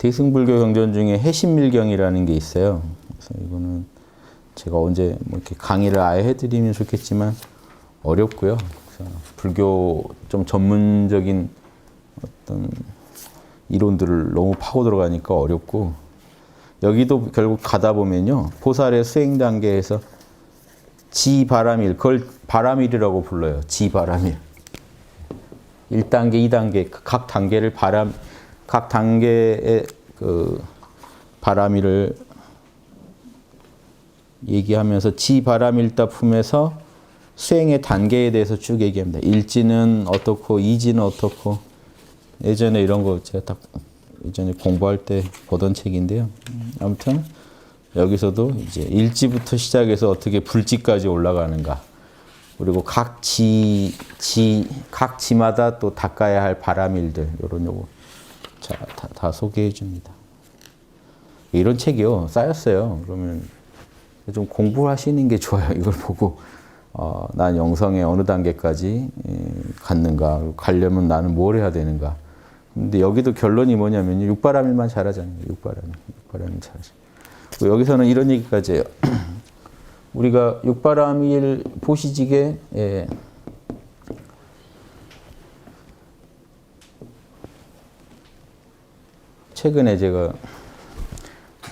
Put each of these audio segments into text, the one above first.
대승불교 경전 중에 해신밀경이라는 게 있어요. 그래서 이거는 제가 언제 뭐 이렇게 강의를 아예 해드리면 좋겠지만 어렵고요. 불교 좀 전문적인 어떤 이론들을 너무 파고 들어가니까 어렵고 여기도 결국 가다 보면요 보살의 수행 단계에서 지바람일 그걸 바람일이라고 불러요. 지바람일. 1단계, 2단계 각 단계를 바람 각 단계의 그 바람일을 얘기하면서 지 바람일다 품에서 수행의 단계에 대해서 쭉 얘기합니다. 일지는 어떻고 이지는 어떻고 예전에 이런 거 제가 딱 예전에 공부할 때 보던 책인데요. 아무튼 여기서도 이제 일지부터 시작해서 어떻게 불지까지 올라가는가. 그리고 각 지, 지, 각 지마다 또 닦아야 할 바람일들, 요런 요거. 자, 다, 다 소개해 줍니다. 이런 책이요, 쌓였어요. 그러면 좀 공부하시는 게 좋아요. 이걸 보고. 어, 난 영성의 어느 단계까지 예, 갔는가, 가려면 나는 뭘 해야 되는가. 근데 여기도 결론이 뭐냐면요. 육바람일만 잘하잖아요. 육바람일. 육바람일 잘하죠. 여기서는 이런 얘기까지 해요. 우리가 육바람일 보시지게 예. 최근에 제가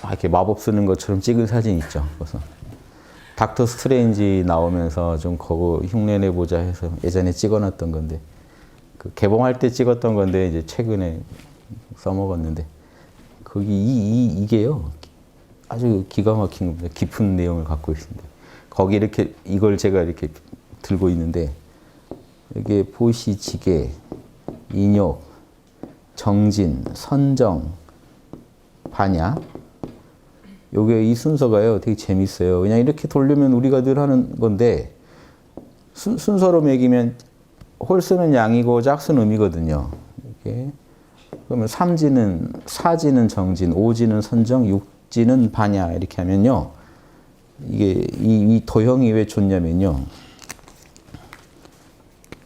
막 이렇게 마법 쓰는 것처럼 찍은 사진 있죠. 그래서 닥터 스트레인지 나오면서 좀 그거 흉내내 보자 해서 예전에 찍어놨던 건데 그 개봉할 때 찍었던 건데 이제 최근에 써먹었는데 거기 이, 이 이게요 아주 기가 막힌 겁니다. 깊은 내용을 갖고 있습니다. 거기 이렇게 이걸 제가 이렇게 들고 있는데 이게 보시지게, 인욕, 정진, 선정, 반야. 요게 이 순서가요 되게 재밌어요. 그냥 이렇게 돌리면 우리가 늘 하는 건데 순, 순서로 매기면 홀수는 양이고 짝수는 음이거든요. 이렇게 그러면 삼지는 사지는 정진, 오지는 선정, 육지는 반야 이렇게 하면요. 이게 이, 이 도형이 왜 좋냐면요.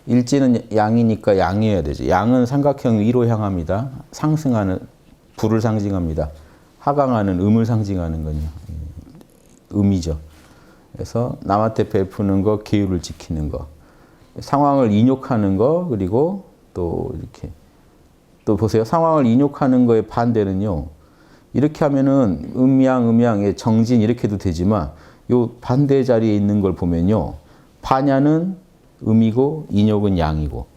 일지는 양이니까 양이어야 되죠. 양은 삼각형 위로 향합니다. 상승하는 불을 상징합니다. 하강하는 음을 상징하는 건요. 음이죠. 그래서 남한테 베푸는 거, 계율을 지키는 거, 상황을 인욕하는 거, 그리고 또 이렇게 또 보세요. 상황을 인욕하는 거의 반대는요. 이렇게 하면은 음양, 음양의 정진 이렇게도 되지만 요 반대 자리에 있는 걸 보면요. 반야는 음이고 인욕은 양이고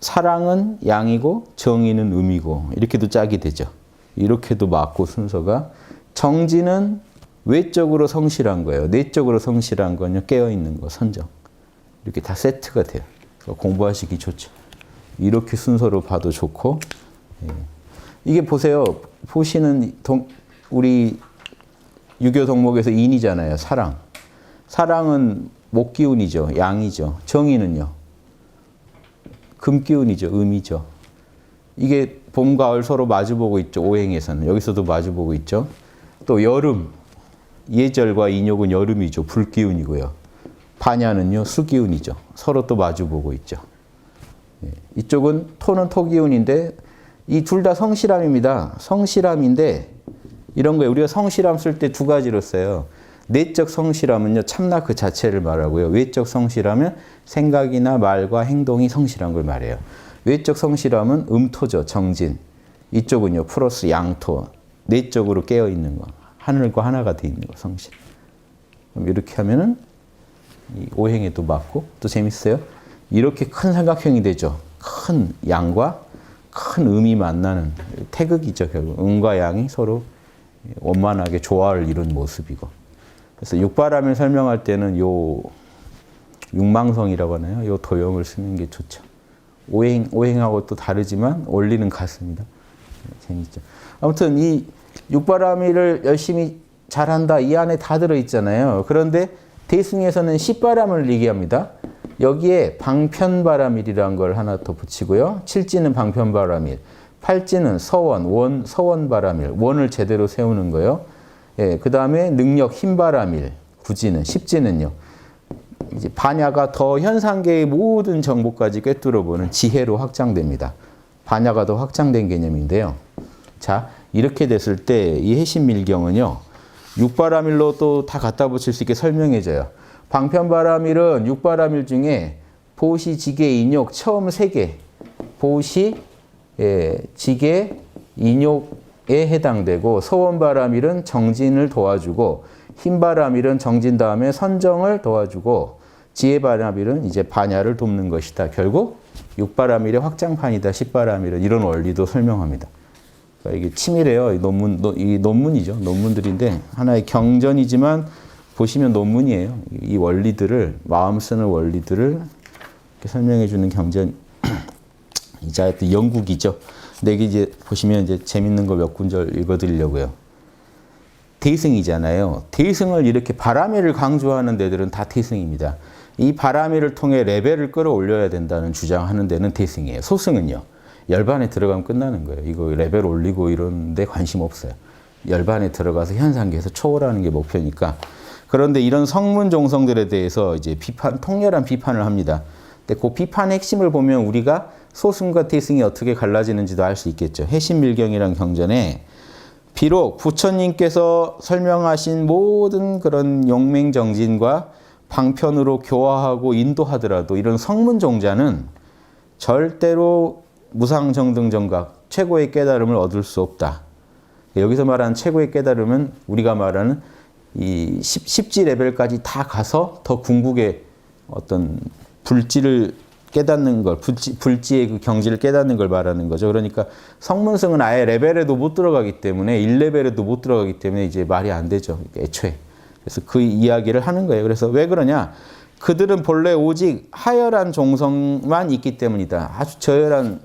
사랑은 양이고 정의는 음이고 이렇게도 짝이 되죠. 이렇게도 맞고 순서가 정진은 외적으로 성실한 거예요. 내적으로 성실한 건요. 깨어 있는 거 선정. 이렇게 다 세트가 돼요. 공부하시기 좋죠. 이렇게 순서로 봐도 좋고 예. 이게 보세요. 보시는 동, 우리 유교 덕목에서 인이잖아요. 사랑. 사랑은 목기운이죠. 양이죠. 정의는요. 금기운이죠. 음이죠. 이게 봄, 가을 서로 마주보고 있죠. 오행에서는. 여기서도 마주보고 있죠. 또 여름. 예절과 인욕은 여름이죠. 불기운이고요. 반야는요. 수기운이죠. 서로 또 마주보고 있죠. 예. 이쪽은 토는 토기운인데 이 둘 다 성실함입니다. 성실함인데 이런 거예요. 우리가 성실함 쓸 때 두 가지로 써요. 내적 성실함은요, 참나 그 자체를 말하고요. 외적 성실함은 생각이나 말과 행동이 성실한 걸 말해요. 외적 성실함은 음토죠, 정진. 이쪽은요, 플러스 양토. 내적으로 깨어 있는 거. 하늘과 하나가 돼 있는 거, 성실. 그럼 이렇게 하면은 이 오행에도 맞고 또 재밌어요. 이렇게 큰 삼각형이 되죠. 큰 양과 큰 음이 만나는 태극이죠, 결국. 음과 양이 서로 원만하게 조화를 이룬 모습이고. 그래서 육바람을 설명할 때는 요 육망성이라고 하나요? 요 도형을 쓰는 게 좋죠. 오행, 오행하고 또 다르지만 원리는 같습니다. 재밌죠. 아무튼 이 육바람일을 열심히 잘한다. 이 안에 다 들어 있잖아요. 그런데 대승에서는 십바람을 얘기합니다. 여기에 방편바람일이라는 걸 하나 더 붙이고요. 칠지는 방편바람일. 팔지는 서원, 원, 서원바람일. 원을 제대로 세우는 거요. 예, 그 다음에 능력, 힘바람일. 구지는, 십지는요. 이제 반야가 더 현상계의 모든 정보까지 꿰뚫어 보는 지혜로 확장됩니다. 반야가 더 확장된 개념인데요. 자, 이렇게 됐을 때 이 해신밀경은요. 육바라밀로 또 다 갖다 붙일 수 있게 설명해줘요. 방편바라밀은 육바라밀 중에 보시, 지게, 인욕 처음 세 개. 보시, 예, 지게, 인욕에 해당되고 서원바라밀은 정진을 도와주고 흰바라밀은 정진 다음에 선정을 도와주고 지혜바라밀은 이제 반야를 돕는 것이다. 결국 육바라밀의 확장판이다. 십바라밀은 이런 원리도 설명합니다. 그러니까 이게 치밀해요. 이 논문, 노- 이 논문이죠. 논문들인데 하나의 경전이지만 보시면 논문이에요. 이 원리들을 마음 쓰는 원리들을 설명해 주는 경전 이자 또 영국이죠. 이게 이제 보시면 이제 재밌는 거 몇 군절 읽어드리려고요. 대승이잖아요. 대승을 이렇게 바람이를 강조하는 데들은 다 대승입니다. 이 바람이를 통해 레벨을 끌어올려야 된다는 주장하는 데는 대승이에요. 소승은요. 열반에 들어가면 끝나는 거예요. 이거 레벨 올리고 이런 데 관심 없어요. 열반에 들어가서 현상계에서 초월하는 게 목표니까. 그런데 이런 성문 종성들에 대해서 이제 비판, 통렬한 비판을 합니다. 근데 그 비판의 핵심을 보면 우리가 소승과 대승이 어떻게 갈라지는지도 알 수 있겠죠. 해신밀경이란 경전에 비록 부처님께서 설명하신 모든 그런 용맹정진과 방편으로 교화하고 인도하더라도 이런 성문종자는 절대로 무상정등정각 최고의 깨달음을 얻을 수 없다. 여기서 말하는 최고의 깨달음은 우리가 말하는 이 십, 십지 레벨까지 다 가서 더 궁극의 어떤 불지를 깨닫는 걸, 불지, 불지의 그 경지를 깨닫는 걸 말하는 거죠. 그러니까 성문승은 아예 레벨에도 못 들어가기 때문에 1레벨에도 못 들어가기 때문에 이제 말이 안 되죠. 애초에. 그래서 그 이야기를 하는 거예요. 그래서 왜 그러냐? 그들은 본래 오직 하열한 종성만 있기 때문이다. 아주 저열한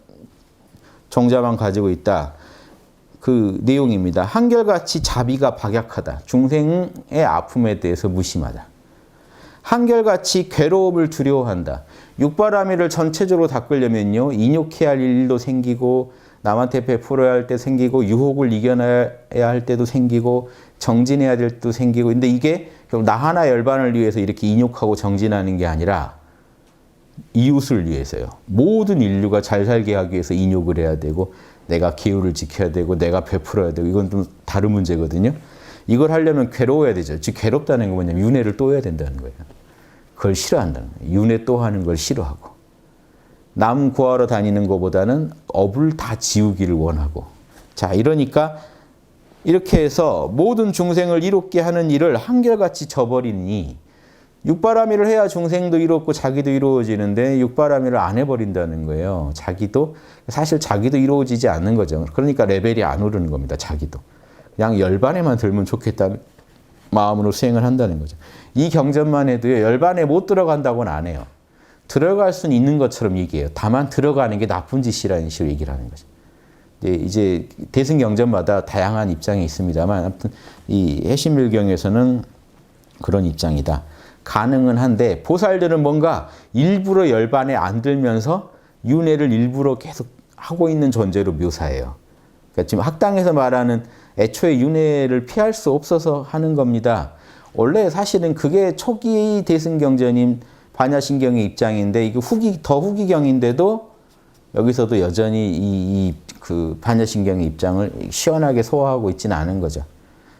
종자만 가지고 있다. 그 내용입니다. 한결같이 자비가 박약하다. 중생의 아픔에 대해서 무심하다. 한결같이 괴로움을 두려워한다. 육바라밀을 전체적으로 닦으려면요. 인욕해야 할 일도 생기고 남한테 베풀어야 할 때 생기고 유혹을 이겨내야 할 때도 생기고 정진해야 될 때도 생기고 근데 이게 결국 나 하나 열반을 위해서 이렇게 인욕하고 정진하는 게 아니라 이웃을 위해서요. 모든 인류가 잘 살게 하기 위해서 인욕을 해야 되고 내가 기후를 지켜야 되고 내가 베풀어야 되고 이건 좀 다른 문제거든요. 이걸 하려면 괴로워야 되죠. 즉 괴롭다는 건 뭐냐면 윤회를 또 해야 된다는 거예요. 그걸 싫어한다는 거예요. 윤회 또 하는 걸 싫어하고 남 구하러 다니는 것보다는 업을 다 지우기를 원하고 자 이러니까 이렇게 해서 모든 중생을 이롭게 하는 일을 한결같이 저버리니 육바라밀을 해야 중생도 이롭고 자기도 이루어지는데 육바라밀을 안 해버린다는 거예요. 자기도 사실 자기도 이루어지지 않는 거죠. 그러니까 레벨이 안 오르는 겁니다. 자기도 그냥 열반에만 들면 좋겠다는 마음으로 수행을 한다는 거죠. 이 경전만 해도요 열반에 못 들어간다고는 안 해요. 들어갈 수는 있는 것처럼 얘기해요. 다만 들어가는 게 나쁜 짓이라는 식으로 얘기를 하는 거죠. 이제, 이제 대승 경전마다 다양한 입장이 있습니다만 아무튼 이 해신밀경에서는 그런 입장이다. 가능은 한데 보살들은 뭔가 일부러 열반에 안 들면서 윤회를 일부러 계속 하고 있는 존재로 묘사해요. 그러니까 지금 학당에서 말하는 애초에 윤회를 피할 수 없어서 하는 겁니다. 원래 사실은 그게 초기 대승경전인 반야신경의 입장인데 이게 후기 더 후기경인데도 여기서도 여전히 이 그 반야신경의 입장을 시원하게 소화하고 있지는 않은 거죠.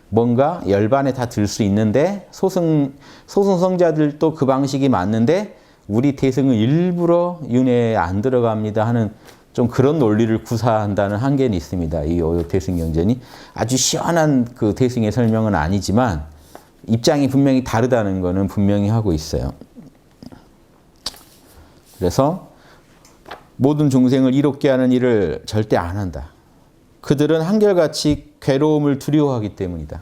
뭔가 열반에 다 들 수 있는데 소승 소승성자들도 그 방식이 맞는데 우리 대승은 일부러 윤회에 안 들어갑니다 하는 좀 그런 논리를 구사한다는 한계는 있습니다. 이 대승경전이 아주 시원한 그 대승의 설명은 아니지만 입장이 분명히 다르다는 것은 분명히 하고 있어요. 그래서 모든 중생을 이롭게 하는 일을 절대 안 한다. 그들은 한결같이 괴로움을 두려워하기 때문이다.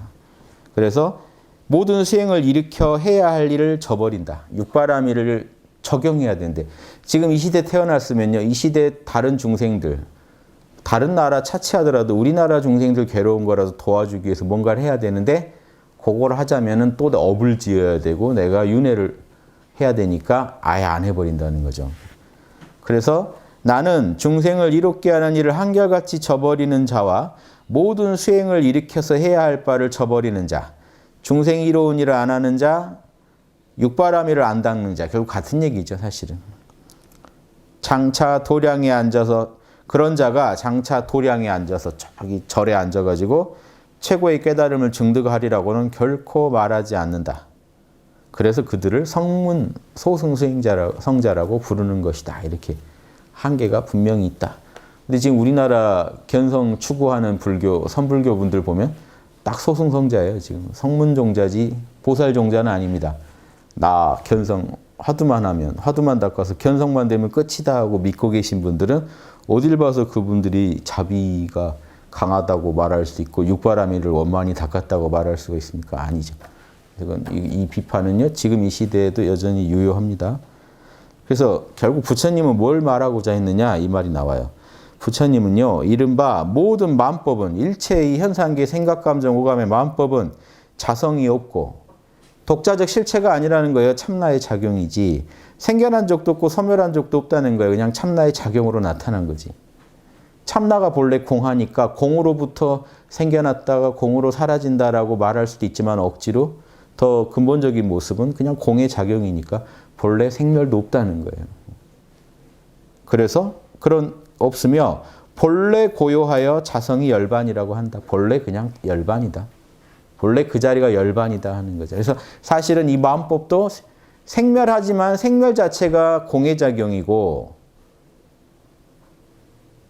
그래서 모든 수행을 일으켜 해야 할 일을 저버린다. 육바라밀을 적용해야 되는데 지금 이 시대 태어났으면요. 이 시대 다른 중생들 다른 나라 차치하더라도 우리나라 중생들 괴로운 거라도 도와주기 위해서 뭔가를 해야 되는데 그걸 하자면은 또 업을 지어야 되고 내가 윤회를 해야 되니까 아예 안 해버린다는 거죠. 그래서 나는 중생을 이롭게 하는 일을 한결같이 저버리는 자와 모든 수행을 일으켜서 해야 할 바를 저버리는 자, 중생 이로운 일을 안 하는 자, 육바라밀을 안 닦는 자, 결국 같은 얘기죠, 사실은. 장차 도량에 앉아서 그런 자가 장차 도량에 앉아서 저기 절에 앉아가지고 최고의 깨달음을 증득하리라고는 결코 말하지 않는다. 그래서 그들을 성문 소승수행자라 성자라고 부르는 것이다. 이렇게 한계가 분명히 있다. 근데 지금 우리나라 견성 추구하는 불교 선불교 분들 보면 딱 소승성자예요. 지금 성문종자지 보살종자는 아닙니다. 나 견성 화두만 하면 화두만 닦아서 견성만 되면 끝이다 하고 믿고 계신 분들은 어딜 봐서 그분들이 자비가 강하다고 말할 수 있고 육바라밀을 원만히 닦았다고 말할 수가 있습니까? 아니죠. 이건 이, 이 비판은요 지금 이 시대에도 여전히 유효합니다. 그래서 결국 부처님은 뭘 말하고자 했느냐 이 말이 나와요. 부처님은요 이른바 모든 만법은 일체의 현상계 생각 감정 오감의 만법은 자성이 없고 독자적 실체가 아니라는 거예요. 참나의 작용이지 생겨난 적도 없고 소멸한 적도 없다는 거예요. 그냥 참나의 작용으로 나타난 거지. 참나가 본래 공하니까 공으로부터 생겨났다가 공으로 사라진다라고 말할 수도 있지만 억지로 더 근본적인 모습은 그냥 공의 작용이니까 본래 생멸도 없다는 거예요. 그래서 그런 없으며 본래 고요하여 자성이 열반이라고 한다. 본래 그냥 열반이다. 본래 그 자리가 열반이다 하는 거죠. 그래서 사실은 이 마음법도 생멸하지만 생멸 자체가 공의 작용이고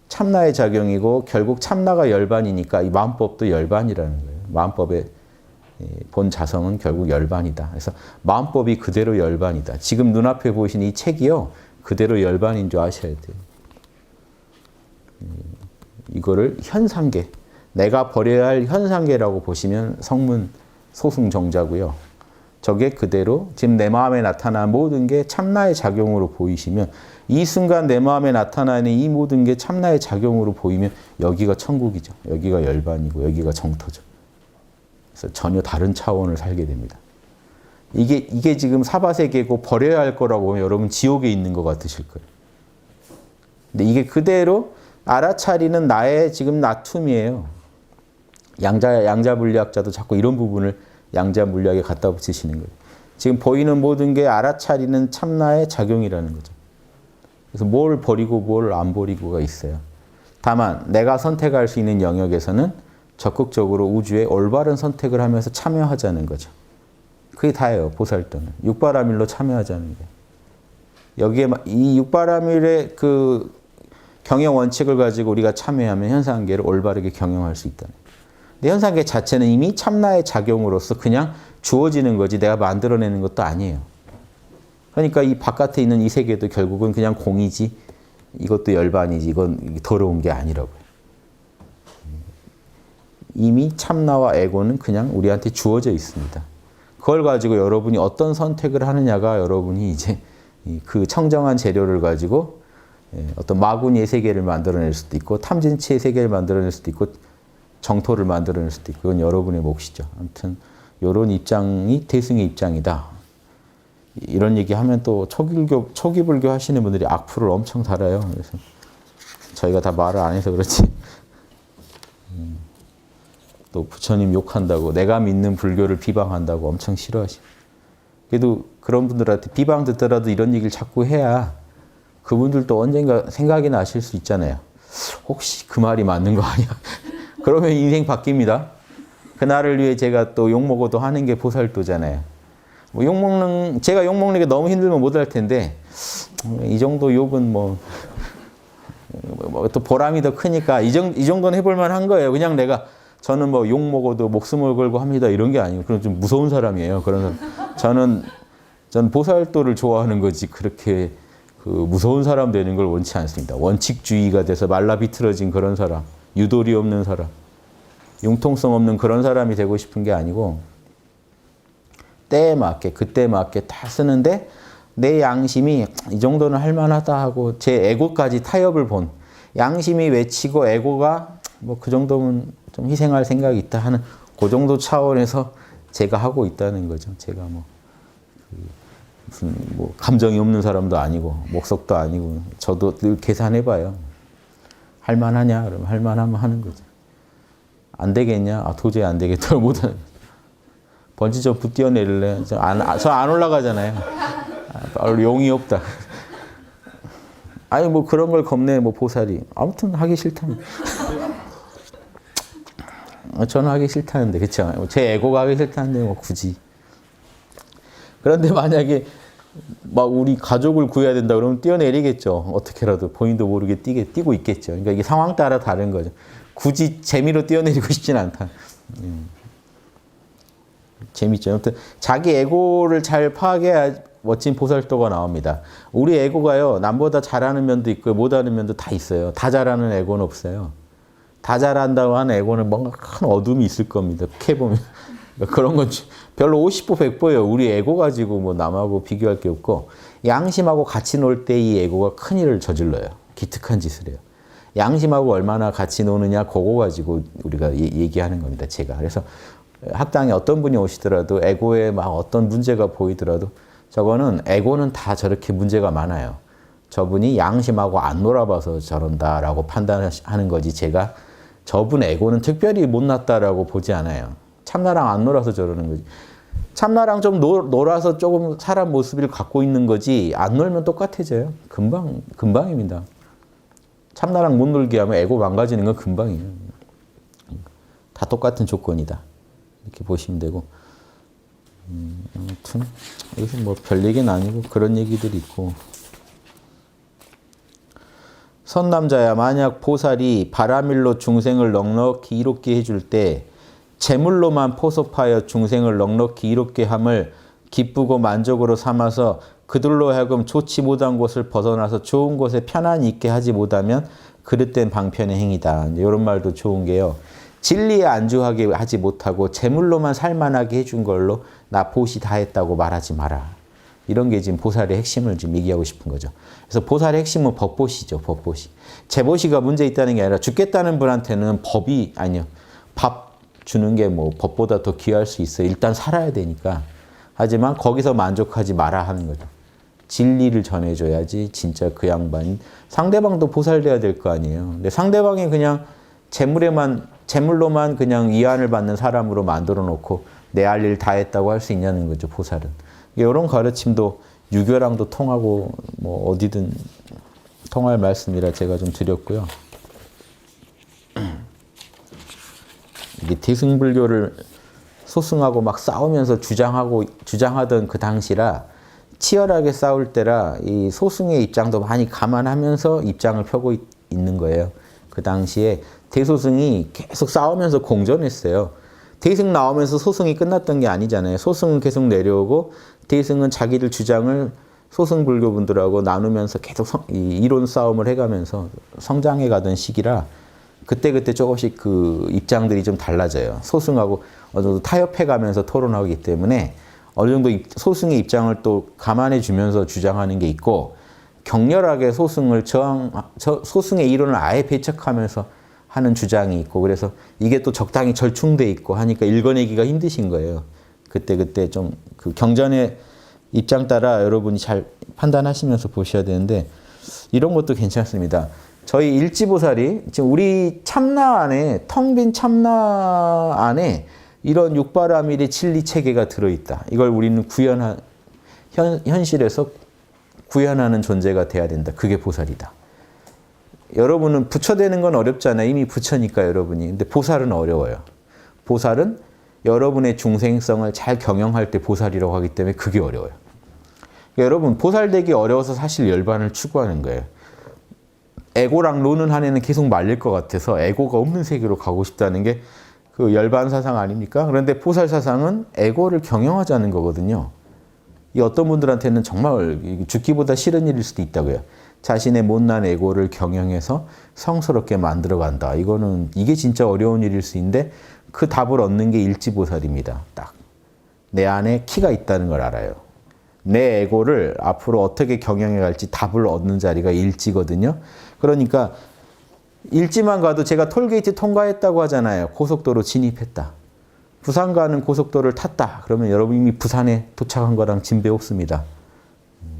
참나의 작용이고 결국 참나가 열반이니까 이 마음법도 열반이라는 거예요. 마음법의 본 자성은 결국 열반이다. 그래서 마음법이 그대로 열반이다. 지금 눈앞에 보이신 이 책이요. 그대로 열반인 줄 아셔야 돼요. 이거를 현상계, 내가 버려야 할 현상계라고 보시면 성문 소승정자고요. 저게 그대로 지금 내 마음에 나타난 모든 게 참나의 작용으로 보이시면 이 순간 내 마음에 나타나는 이 모든 게 참나의 작용으로 보이면 여기가 천국이죠. 여기가 열반이고 여기가 정토죠. 그래서 전혀 다른 차원을 살게 됩니다. 이게 이게 지금 사바세계고 버려야 할 거라고 보면 여러분 지옥에 있는 것 같으실 거예요. 근데 이게 그대로 알아차리는 나의 지금 나툼이에요. 양자 양자 물리학자도 자꾸 이런 부분을 양자 물리학에 갖다 붙이시는 거예요. 지금 보이는 모든 게 알아차리는 참나의 작용이라는 거죠. 그래서 뭘 버리고 뭘 안 버리고가 있어요. 다만 내가 선택할 수 있는 영역에서는 적극적으로 우주에 올바른 선택을 하면서 참여하자는 거죠. 그게 다예요. 보살도는 육바라밀로 참여하자는 거예요. 여기에 이 육바라밀의 그 경영 원칙을 가지고 우리가 참여하면 현상계를 올바르게 경영할 수 있다는 근데 현상계 자체는 이미 참나의 작용으로서 그냥 주어지는 거지 내가 만들어내는 것도 아니에요. 그러니까 이 바깥에 있는 이 세계도 결국은 그냥 공이지 이것도 열반이지 이건 더러운 게 아니라고요. 이미 참나와 에고는 그냥 우리한테 주어져 있습니다. 그걸 가지고 여러분이 어떤 선택을 하느냐가 여러분이 이제 그 청정한 재료를 가지고 어떤 마구니의 세계를 만들어낼 수도 있고 탐진치의 세계를 만들어낼 수도 있고 정토를 만들어낼 수도 있고 그건 여러분의 몫이죠. 아무튼 이런 입장이 대승의 입장이다. 이런 얘기하면 또 초기불교 초기 불교 하시는 분들이 악플을 엄청 달아요. 그래서 저희가 다 말을 안 해서 그렇지. 음, 또 부처님 욕한다고 내가 믿는 불교를 비방한다고 엄청 싫어하시. 그래도 그런 분들한테 비방 듣더라도 이런 얘기를 자꾸 해야 그분들도 언젠가 생각이 나실 수 있잖아요. 혹시 그 말이 맞는 거 아니야? 그러면 인생 바뀝니다. 그날을 위해 제가 또 욕먹어도 하는 게 보살도잖아요. 뭐 욕먹는, 제가 욕먹는 게 너무 힘들면 못할 텐데, 이 정도 욕은 뭐, 뭐또 보람이 더 크니까 이, 정, 이 정도는 해볼만 한 거예요. 그냥 내가 저는 뭐 욕 먹어도 목숨을 걸고 합니다. 이런 게 아니고, 그런 좀 무서운 사람이에요. 그런. 저는, 전 보살도를 좋아하는 거지, 그렇게 그 무서운 사람 되는 걸 원치 않습니다. 원칙주의가 돼서 말라 비틀어진 그런 사람. 유도리 없는 사람, 융통성 없는 그런 사람이 되고 싶은 게 아니고 때에 맞게 그때에 맞게 다 쓰는데 내 양심이 이 정도는 할만하다 하고 제 에고까지 타협을 본 양심이 외치고 에고가 뭐 그 정도면 좀 희생할 생각이 있다 하는 그 정도 차원에서 제가 하고 있다는 거죠. 제가 뭐 무슨 뭐 감정이 없는 사람도 아니고 목석도 아니고 저도 늘 계산해봐요. 할 만하냐? 그러면 할 만하면 하는 거죠. 안 되겠냐? 아, 도저히 안 되겠다. 못 하는 번지 점프 뛰어내릴래? 저 안, 저 안 올라가잖아요. 아, 용이 없다. 아니 뭐 그런 걸 겁내 뭐 보살이 아무튼 하기 싫다면 어, 저는 하기 싫다는데 그렇죠 제 에고가 하기 싫다는데 뭐 굳이 그런데 만약에 막 우리 가족을 구해야 된다 그러면 뛰어내리겠죠 어떻게라도 본인도 모르게 뛰게 뛰고 있겠죠 그러니까 이게 상황 따라 다른 거죠 굳이 재미로 뛰어내리고 싶진 않다 음. 재밌죠 아무튼 자기 에고를 잘 파악해야 멋진 보살도가 나옵니다. 우리 에고가요, 남보다 잘하는 면도 있고 못하는 면도 다 있어요. 다 잘하는 에고는 없어요. 다 잘한다고 하는 에고는 뭔가 큰 어둠이 있을 겁니다. 캐보면. 그런 건 별로 50보 100보예요. 우리 에고 가지고 뭐 남하고 비교할 게 없고, 양심하고 같이 놀 때 이 에고가 큰 일을 저질러요. 기특한 짓을 해요. 양심하고 얼마나 같이 노느냐, 그거 가지고 우리가 얘기하는 겁니다. 제가. 그래서 학당에 어떤 분이 오시더라도 에고에 막 어떤 문제가 보이더라도 저거는 에고는 다 저렇게 문제가 많아요. 저분이 양심하고 안 놀아봐서 저런다라고 판단하는 거지 제가 저분 에고는 특별히 못났다라고 보지 않아요. 참나랑 안 놀아서 저러는 거지. 참나랑 좀 놀, 놀아서 조금 사람 모습을 갖고 있는 거지 안 놀면 똑같아져요. 금방 금방입니다. 참나랑 못 놀게 하면 에고 망가지는 건 금방이에요. 다 똑같은 조건이다. 이렇게 보시면 되고. 음, 아무튼 여기서 뭐 별 얘기는 아니고 그런 얘기들이 있고 선남자야 만약 보살이 바라밀로 중생을 넉넉히 이롭게 해줄 때 재물로만 포섭하여 중생을 넉넉히 이롭게 함을 기쁘고 만족으로 삼아서 그들로 하여금 좋지 못한 곳을 벗어나서 좋은 곳에 편안히 있게 하지 못하면 그릇된 방편의 행위다. 이런 말도 좋은 게요. 진리에 안주하게 하지 못하고 재물로만 살만하게 해준 걸로 나 보시 다 했다고 말하지 마라. 이런 게 지금 보살의 핵심을 지금 얘기하고 싶은 거죠. 그래서 보살의 핵심은 법보시죠. 법보시. 재보시가 문제 있다는 게 아니라 죽겠다는 분한테는 법이 아니요. 밥 주는 게 뭐 법보다 더 귀할 수 있어요. 일단 살아야 되니까. 하지만 거기서 만족하지 마라 하는 거죠. 진리를 전해줘야지 진짜 그 양반이 상대방도 보살돼야 될 거 아니에요. 근데 상대방이 그냥 재물에만 재물로만 그냥 위안을 받는 사람으로 만들어 놓고 내 할 일 다 했다고 할 수 있냐는 거죠 보살은. 이런 가르침도 유교랑도 통하고 뭐 어디든 통할 말씀이라 제가 좀 드렸고요. 이게 대승불교를 소승하고 막 싸우면서 주장하고 주장하던 그 당시라 치열하게 싸울 때라 이 소승의 입장도 많이 감안하면서 입장을 펴고 있, 있는 거예요. 그 당시에 대소승이 계속 싸우면서 공전했어요. 대승 나오면서 소승이 끝났던 게 아니잖아요. 소승은 계속 내려오고 대승은 자기들 주장을 소승 불교분들하고 나누면서 계속 성, 이론 싸움을 해가면서 성장해 가던 시기라 그때그때 조금씩 그 입장들이 좀 달라져요. 소승하고 어느 정도 타협해 가면서 토론하기 때문에 어느 정도 소승의 입장을 또 감안해 주면서 주장하는 게 있고 격렬하게 소승을 저항, 소승의 이론을 아예 배척하면서 하는 주장이 있고 그래서 이게 또 적당히 절충돼 있고 하니까 읽어내기가 힘드신 거예요. 그때 그때 좀 그 경전의 입장 따라 여러분이 잘 판단하시면서 보셔야 되는데 이런 것도 괜찮습니다. 저희 일지보살이 지금 우리 참나 안에 텅 빈 참나 안에 이런 육바라밀의 진리 체계가 들어있다. 이걸 우리는 구현한 현, 현실에서 구현하는 존재가 돼야 된다. 그게 보살이다. 여러분은 부처되는 건 어렵잖아요. 이미 부처니까 여러분이. 근데 보살은 어려워요. 보살은 여러분의 중생성을 잘 경영할 때 보살이라고 하기 때문에 그게 어려워요. 그러니까 여러분 보살되기 어려워서 사실 열반을 추구하는 거예요. 에고랑 노는 한에는 계속 말릴 것 같아서 에고가 없는 세계로 가고 싶다는 게 그 열반 사상 아닙니까? 그런데 보살 사상은 에고를 경영하자는 거거든요. 이 어떤 분들한테는 정말 죽기보다 싫은 일일 수도 있다고요. 자신의 못난 에고를 경영해서 성스럽게 만들어 간다. 이거는 이게 진짜 어려운 일일 수 있는데 그 답을 얻는 게 일지보살입니다. 딱. 내 안에 키가 있다는 걸 알아요. 내 에고를 앞으로 어떻게 경영해 갈지 답을 얻는 자리가 일지거든요. 그러니까 일지만 가도 제가 톨게이트 통과했다고 하잖아요. 고속도로 진입했다. 부산 가는 고속도로를 탔다. 그러면 여러분 이미 부산에 도착한 거랑 진배 없습니다.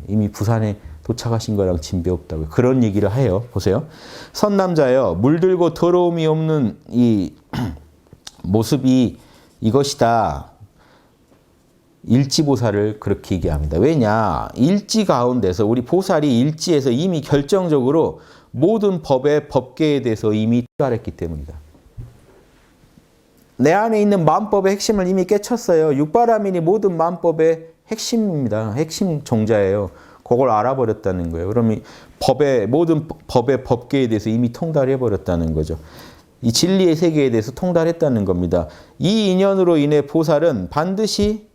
이미 부산에 도착하신 거랑 진배 없다고 그런 얘기를 해요. 보세요. 선남자여 물들고 더러움이 없는 이 모습이 이것이다. 일지보살을 그렇게 얘기합니다. 왜냐? 일지 가운데서 우리 보살이 일지에서 이미 결정적으로 모든 법의 법계에 대해서 이미 투자했기 때문이다. 내 안에 있는 마음법의 핵심을 이미 깨쳤어요. 육바라민이 모든 마음법의 핵심입니다. 핵심 종자예요. 그걸 알아버렸다는 거예요. 그러면 법의 모든 법의 법계에 대해서 이미 통달해 버렸다는 거죠. 이 진리의 세계에 대해서 통달했다는 겁니다. 이 인연으로 인해 보살은 반드시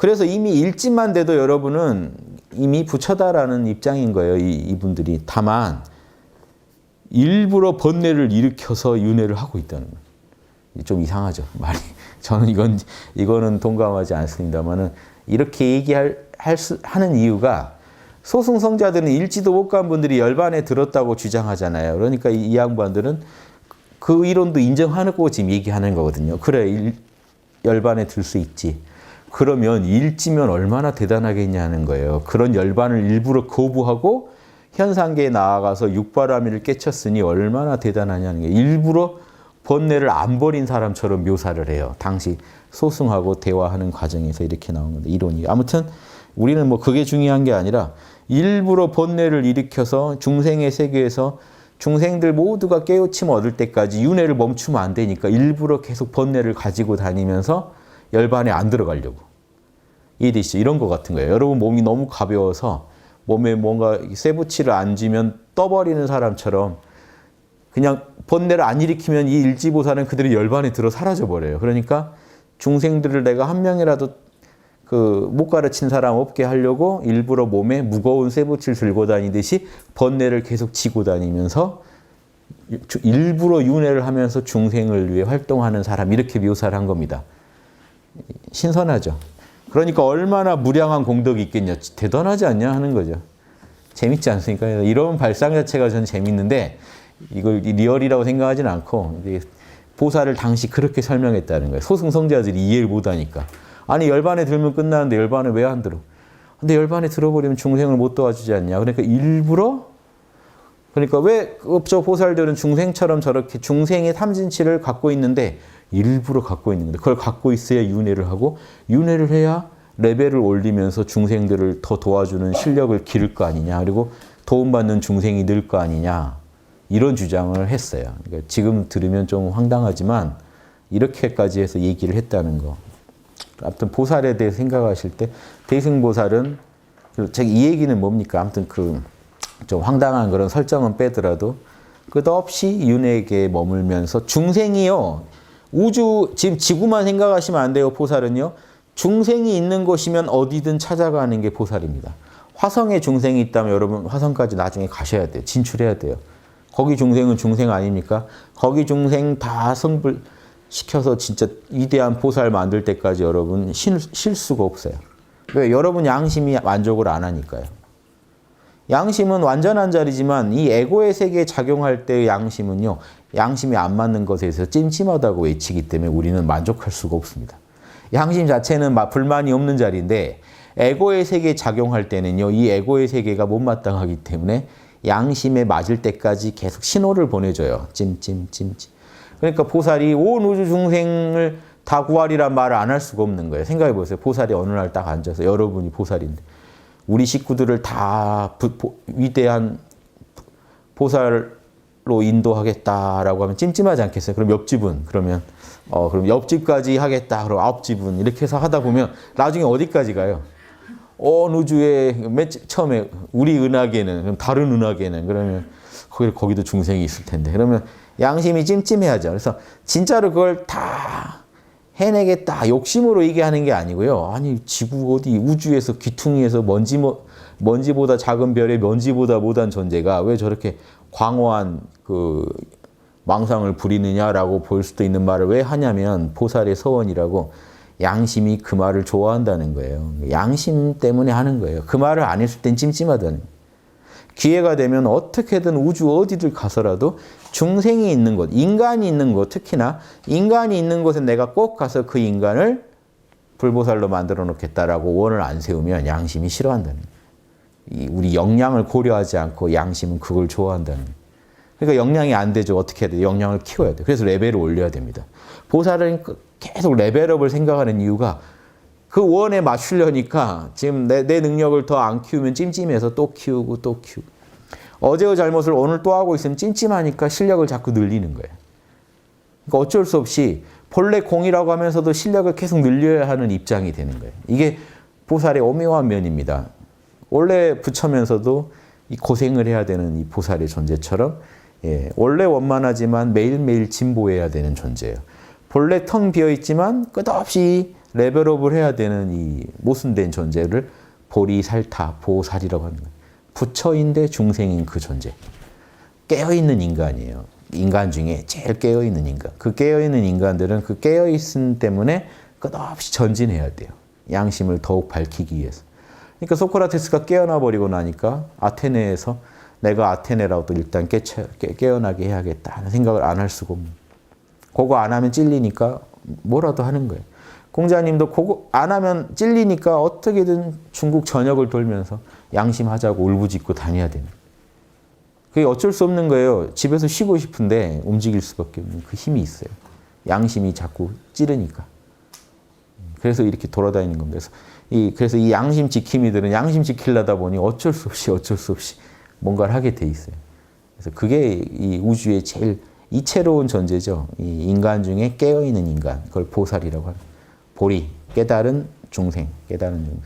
그래서 이미 일지만 돼도 여러분은 이미 부처다라는 입장인 거예요. 이, 이분들이 다만 일부러 번뇌를 일으켜서 윤회를 하고 있다는 거예요. 좀 이상하죠 말이. 저는 이건 이거는 동감하지 않습니다만은 이렇게 얘기할 할 수, 하는 이유가 소승성자들은 일지도 못 간 분들이 열반에 들었다고 주장하잖아요. 그러니까 이, 이 양반들은 그 이론도 인정하고 지금 얘기하는 거거든요. 그래 일, 열반에 들 수 있지. 그러면 일지면 얼마나 대단하겠냐는 거예요. 그런 열반을 일부러 거부하고 현상계에 나아가서 육바라밀을 깨쳤으니 얼마나 대단하냐는 게 일부러 번뇌를 안 버린 사람처럼 묘사를 해요. 당시 소승하고 대화하는 과정에서 이렇게 나온 건데 이론이 아무튼 우리는 뭐 그게 중요한 게 아니라 일부러 번뇌를 일으켜서 중생의 세계에서 중생들 모두가 깨우침 얻을 때까지 윤회를 멈추면 안 되니까 일부러 계속 번뇌를 가지고 다니면서 열반에 안 들어가려고. 이해되시죠? 이런 거 같은 거예요. 여러분 몸이 너무 가벼워서 몸에 뭔가 쇠붙이를 안 쥐면 떠버리는 사람처럼 그냥 번뇌를 안 일으키면 이 일지보살은 그들이 열반에 들어 사라져 버려요. 그러니까 중생들을 내가 한 명이라도 그 못 가르친 사람 없게 하려고 일부러 몸에 무거운 쇠붙이를 들고 다니듯이 번뇌를 계속 지고 다니면서 일부러 윤회를 하면서 중생을 위해 활동하는 사람 이렇게 묘사를 한 겁니다. 신선하죠. 그러니까 얼마나 무량한 공덕이 있겠냐. 대단하지 않냐 하는 거죠. 재밌지 않습니까? 이런 발상 자체가 전 재밌는데 이걸 리얼이라고 생각하지는 않고 보살을 당시 그렇게 설명했다는 거예요. 소승성자들이 이해를 못하니까. 아니 열반에 들면 끝나는데 열반에 왜 안 들어? 근데 열반에 들어버리면 중생을 못 도와주지 않냐. 그러니까 일부러 그러니까 왜 저 보살들은 중생처럼 저렇게 중생의 탐진치를 갖고 있는데 일부러 갖고 있는 건데 그걸 갖고 있어야 윤회를 하고 윤회를 해야 레벨을 올리면서 중생들을 더 도와주는 실력을 기를 거 아니냐. 그리고 도움받는 중생이 늘 거 아니냐. 이런 주장을 했어요. 그러니까 지금 들으면 좀 황당하지만 이렇게까지 해서 얘기를 했다는 거. 아무튼 보살에 대해 생각하실 때 대승 보살은 제가 이 얘기는 뭡니까? 아무튼 그 좀 황당한 그런 설정은 빼더라도 끝없이 윤회에 머물면서 중생이요. 우주 지금 지구만 생각하시면 안 돼요. 보살은요. 중생이 있는 곳이면 어디든 찾아가는 게 보살입니다. 화성에 중생이 있다면 여러분 화성까지 나중에 가셔야 돼요. 진출해야 돼요. 거기 중생은 중생 아닙니까? 거기 중생 다 성불 시켜서 진짜 위대한 보살 만들 때까지 여러분 쉴, 쉴 수가 없어요. 왜? 여러분 양심이 만족을 안 하니까요. 양심은 완전한 자리지만 이 에고의 세계에 작용할 때의 양심은요. 양심이 안 맞는 것에 대해서 찜찜하다고 외치기 때문에 우리는 만족할 수가 없습니다. 양심 자체는 불만이 없는 자리인데 에고의 세계에 작용할 때는요. 이 에고의 세계가 못마땅하기 때문에 양심에 맞을 때까지 계속 신호를 보내줘요. 찜찜찜찜. 그러니까 보살이 온 우주 중생을 다 구하리란 말을 안 할 수가 없는 거예요. 생각해 보세요. 보살이 어느 날 딱 앉아서 여러분이 보살인데 우리 식구들을 다 부, 보, 위대한 보살 로 인도하겠다라고 하면 찜찜하지 않겠어요? 그럼 옆집은 그러면 어 그럼 옆집까지 하겠다. 그럼 아홉 집은 이렇게 해서 하다 보면 나중에 어디까지 가요? 온 우주에 맨 처음에 우리 은하계는 그럼 다른 은하계는 그러면 거기 거기도 중생이 있을 텐데 그러면 양심이 찜찜해야죠. 그래서 진짜로 그걸 다 해내겠다 욕심으로 얘기하는 게 아니고요. 아니 지구 어디 우주에서 귀퉁이에서 먼지 뭐 먼지보다 작은 별에 먼지보다 못한 존재가 왜 저렇게 광어한 그 망상을 부리느냐라고 볼 수도 있는 말을 왜 하냐면 보살의 서원이라고 양심이 그 말을 좋아한다는 거예요. 양심 때문에 하는 거예요. 그 말을 안 했을 땐 찜찜하다는. 기회가 되면 어떻게든 우주 어디들 가서라도 중생이 있는 곳, 인간이 있는 곳, 특히나 인간이 있는 곳에 내가 꼭 가서 그 인간을 불보살로 만들어 놓겠다라고 원을 안 세우면 양심이 싫어한다는. 우리 역량을 고려하지 않고 양심은 그걸 좋아한다는. 그러니까 역량이 안 되죠. 어떻게 해야 돼? 역량을 키워야 돼. 그래서 레벨을 올려야 됩니다. 보살은 계속 레벨업을 생각하는 이유가 그 원에 맞추려니까 지금 내, 내 능력을 더 안 키우면 찜찜해서 또 키우고 또 키우고 어제의 잘못을 오늘 또 하고 있으면 찜찜하니까 실력을 자꾸 늘리는 거예요. 그러니까 어쩔 수 없이 본래 공이라고 하면서도 실력을 계속 늘려야 하는 입장이 되는 거예요. 이게 보살의 오묘한 면입니다. 원래 부처면서도 이 고생을 해야 되는 이 보살의 존재처럼 예, 원래 원만하지만 매일매일 진보해야 되는 존재예요. 본래 텅 비어 있지만 끝없이 레벨업을 해야 되는 이 모순된 존재를 보리살타 보살이라고 하는 거예요. 부처인데 중생인 그 존재. 깨어있는 인간이에요. 인간 중에 제일 깨어있는 인간. 그 깨어있는 인간들은 그 깨어있음 때문에 끝없이 전진해야 돼요. 양심을 더욱 밝히기 위해서. 그러니까 소크라테스가 깨어나 버리고 나니까 아테네에서 내가 아테네라도 일단 깨쳐, 깨, 깨어나게 해야겠다 하는 생각을 안 할 수가 없는 그거 안 하면 찔리니까 뭐라도 하는 거예요. 공자님도 그거 안 하면 찔리니까 어떻게든 중국 전역을 돌면서 양심하자고 울부짖고 다녀야 되는. 그게 어쩔 수 없는 거예요. 집에서 쉬고 싶은데 움직일 수밖에 없는 그 힘이 있어요. 양심이 자꾸 찌르니까. 그래서 이렇게 돌아다니는 겁니다. 그래서 이, 그래서 이 양심 지킴이들은 양심 지키려다 보니 어쩔 수 없이 어쩔 수 없이 뭔가를 하게 돼 있어요. 그래서 그게 이 우주의 제일 이채로운 존재죠. 이 인간 중에 깨어 있는 인간. 그걸 보살이라고 합니다. 보리, 깨달은 중생, 깨달은 중생.